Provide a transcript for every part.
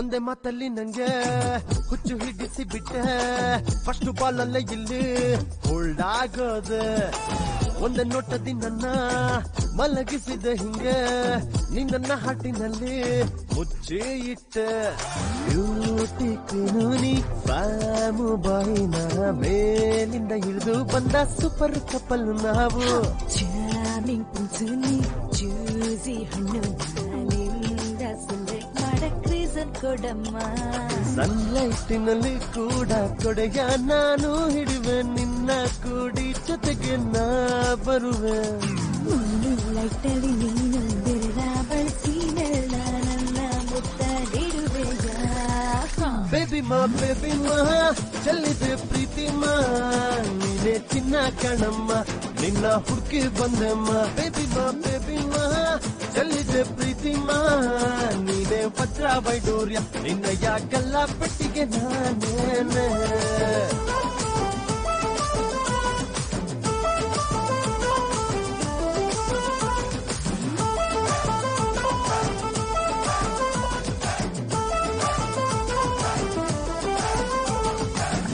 ಒಂದೇ ಮಾತಲ್ಲಿ ನಂಗೆ ಹುಚ್ಚು ಹಿಡಿಸಿ ಬಿಟ್ಟೆ. ಫಸ್ಟ್ ಬಾಲ್ ಅಲ್ಲೇ ಇಲ್ಲಿ ಹೋಲ್ಡ್ ಆಗೋದೆ. ಒಂದೇ ನೋಟದಿ ನನ್ನ ಮಲಗಿಸಿದ ಹಿಂಗೆ. ನಿನ್ನ ಹಾಟಿನಲ್ಲಿ ಮುಚ್ಚಿ ಇಟ್ಟೆ. ಫ್ಯಾಮು ಬಾಯಿನ ಮೇಲಿಂದ ಹಿಡಿದು ಬಂದ ಸೂಪರ್ ಕಪಲ್ ನಾವು. ಹಣ್ಣು ಕೊಡಮ್ಮ. ಸನ್ಲೈಟಿನಲ್ಲಿ ಕೂಡ ಕೊಡೆಯ ನಾನು ಹಿಡಿವೆ ನಿನ್ನ ಕೂಡಿ ಜೊತೆಗೆ ನಾ ಬರುವೆ. ಲೈಟಲ್ಲಿ ನೀನು ಬೆರಳ ಬಳಸಿ ನೆಲ್ಲ ನನ್ನ ಮುತ್ತ ನೀಡುವೆಯ ಬೇಬಿ ಮಾ ಬೇಬಿ ಮಾ ಚೆಲ್ಲಿದೆ ಪ್ರೀತಿ ಮಾ. ನೀನೆ ಚಿನ್ನ ಕಣಮ್ಮ ನಿನ್ನ ಹುಡುಕಿ ಬಂದಮ್ಮ ಬೇಬಿ ಮಾ ಬೇಬಿ ಮಾ ಚೆಲ್ಲಿದೆ ಪ್ರೀತಿ ಮಾ. ವಜ್ರ ವೈಡೂರ್ಯ, ನಿನ್ನ ಯಾಕಲ್ಲ ಪೆಟ್ಟಿಗೆ ನಾನೇನೆ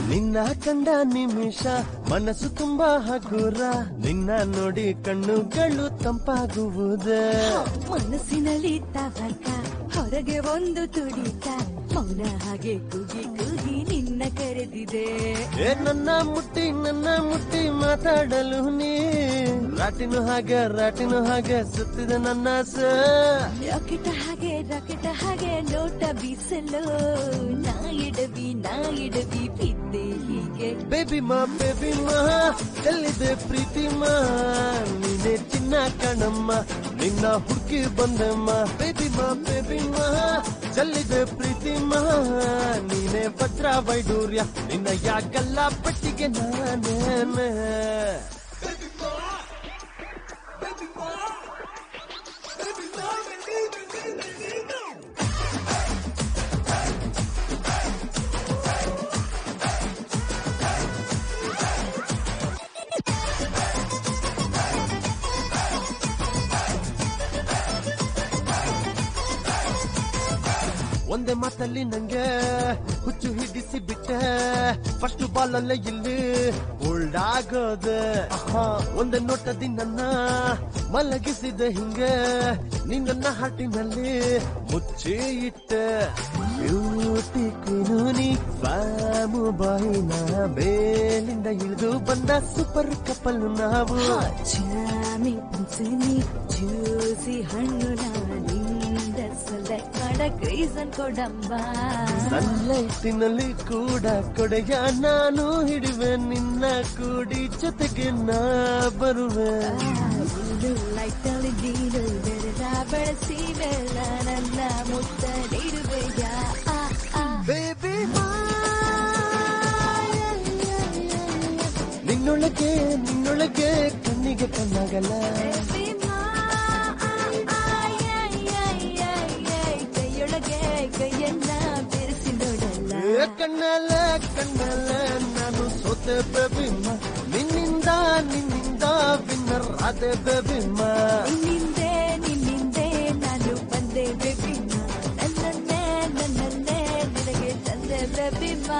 ನಿನ್ನ ಕಂಡ ನಿಮಿಷ, ಮನಸ್ಸು ತುಂಬಾ ಹಗುರ. ನಿನ್ನ ನೋಡಿ ಕಣ್ಣುಗಳು ತಂಪಾಗುವುದೇ. ಮನಸ್ಸಿನಲ್ಲಿ ತವಕ. ಹೊರಗೆ ಒಂದು ತುಡಿತ ಮೌನ ಹಾಗೆ ಕೂಗಿ ಕೂಗಿ ನಿನ್ನ ಕರೆದಿದೆ. ಏ ನನ್ನ ಮುಟ್ಟಿ ನನ್ನ ಮುಟ್ಟಿ ಮಾತಾಡಲು ನೀ. ರಾಟಿನು ಹಾಗೆ ರಾಟಿನು ಹಾಗೆ ಸುತ್ತಿದ ನನ್ನ ರಾಕೆಟ್ ಹಾಗೆ ರಾಕೆಟ್ ಹಾಗೆ ನೋಟ ಬೀಸಲು ನಾ ಇಡವಿ ನಾ ಇಡವಿ ಬಿದ್ದೆ ಹೀಗೆ. ಬೇಬಿ ಮಾ ಬೇಬಿ ಮಾ ಎಲ್ಲಿದೆ ಪ್ರೀತಿ ಮಾ? ನೀನೆ ಚಿನ್ನ ಕಣಮ್ಮ ನಿನ್ನ ಹುಡುಕಿ ಮಾ ಬೇಬಿ ಮಾ ಬೇಬಿ ಮಾ ಚಲ್ಲಿದೆ ಪ್ರೀತಿ ಮಾ ನೀನೆ ಭದ್ರ ವೈಡೂರ್ಯ ನಿನ್ನ ಯಾಕಲ್ಲ ಪಟ್ಟಿಗೆ ನಾನೇನೆ? ಒಂದೇ ಮಾತಲ್ಲಿ ನಂಗೆ ಹುಚ್ಚು ಹಿಡಿಸಿ ಬಿಟ್ಟೆ. ಫಸ್ಟ್ ಬಾಲ್ ಅಲ್ಲೇ ಇಲ್ಲಿ ಹೋಲ್ಡ್ ಆಗೋದೆ. ಒಂದೇ ನೋಟದಿ ನನ್ನ ಮಲಗಿಸಿದ ಹಿಂಗೆ. ನಿನ್ನ ಹಾಟಿನಲ್ಲಿ ಮುಚ್ಚಿ ಇಟ್ಟೆ. ಬ್ಯೂಟಿ ಕ್ವೀನೂನಿ ಬಾಯಿ ಬಾಯಿನ ಬೇಲಿಂದ ಇಳಿದು ಬಂದ ಸೂಪರ್ ಕಪಲ್ ನಾವು. ಜ್ಯೂಸಿ ಹಣ್ಣು ಸೆಲೆಕ್ಟ್ ಮಾಡಕ್ ರೀಸನ್ ಕೊಡಮ್ಮ ಸನ್ಲೈಟಿನಲ್ಲಿ ಕೂಡ ಕೊಡೆಯ ನಾನು ಹಿಡಿವೆ ನಿನ್ನ ಕೂಡಿ ಜೊತೆಗೆ ನಾ ಬರುವೆ. ಲೈಟಲ್ಲಿ ನೀನು ಬೆರೆದ ಬೆಳೆಸಿ ಬೆಲ್ಲ ನನ್ನ ಮುತ್ತ ನೀಡುವೆಯ. ಬೇಬಿ ನಿನ್ನೊಳಗೆ ನಿನ್ನೊಳಗೆ ಕಣ್ಣಿಗೆ ಕಣ್ಣಾಗಲ್ಲ. ನೋಡಲ್ಲ ಏ ಕಣ್ಣಲ್ಲ ಕಣ್ಣಲ್ಲ ನಾನು ಸೋತೆ ಬೇಬಿಮ್ಮ ನಿನ್ನಿಂದ ನಿನ್ನಿಂದ ವಿನ್ನರ್ ಆದೆ ಬೇಬಿಮ್ಮ ನಿನ್ನಿಂದೆ ನಿನ್ನಿಂದೆ ನಾನು ಬಂದೆ ಬೇಬಿಮ್ಮ ನನ್ನನ್ನೇ ನನ್ನನ್ನೇ ನಿನಗೆ ತಂದೆ ಬೇಬಿಮ್ಮ